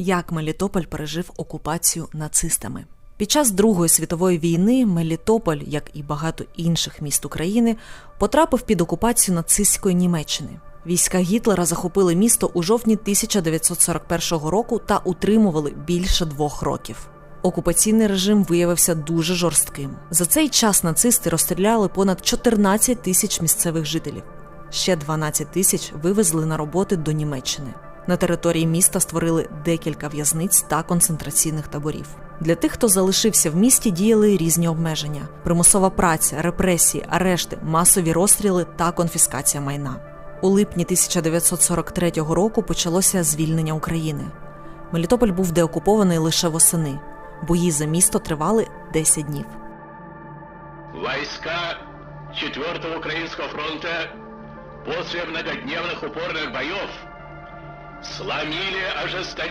Як Мелітополь пережив окупацію нацистами. Під час Другої світової війни Мелітополь, як і багато інших міст України, потрапив під окупацію нацистської Німеччини. Війська Гітлера захопили місто у жовтні 1941 року та утримували більше двох років. Окупаційний режим виявився дуже жорстким. За цей час нацисти розстріляли понад 14 тисяч місцевих жителів. Ще 12 тисяч вивезли на роботи до Німеччини. На території міста створили декілька в'язниць та концентраційних таборів. Для тих, хто залишився в місті, діяли різні обмеження: примусова праця, репресії, арешти, масові розстріли та конфіскація майна. У липні 1943 року почалося звільнення України. Мелітополь був деокупований лише восени. Бої за місто тривали 10 днів. Войска 4-го Украинского фронта после многодневных упорных боев сломили ожесточенные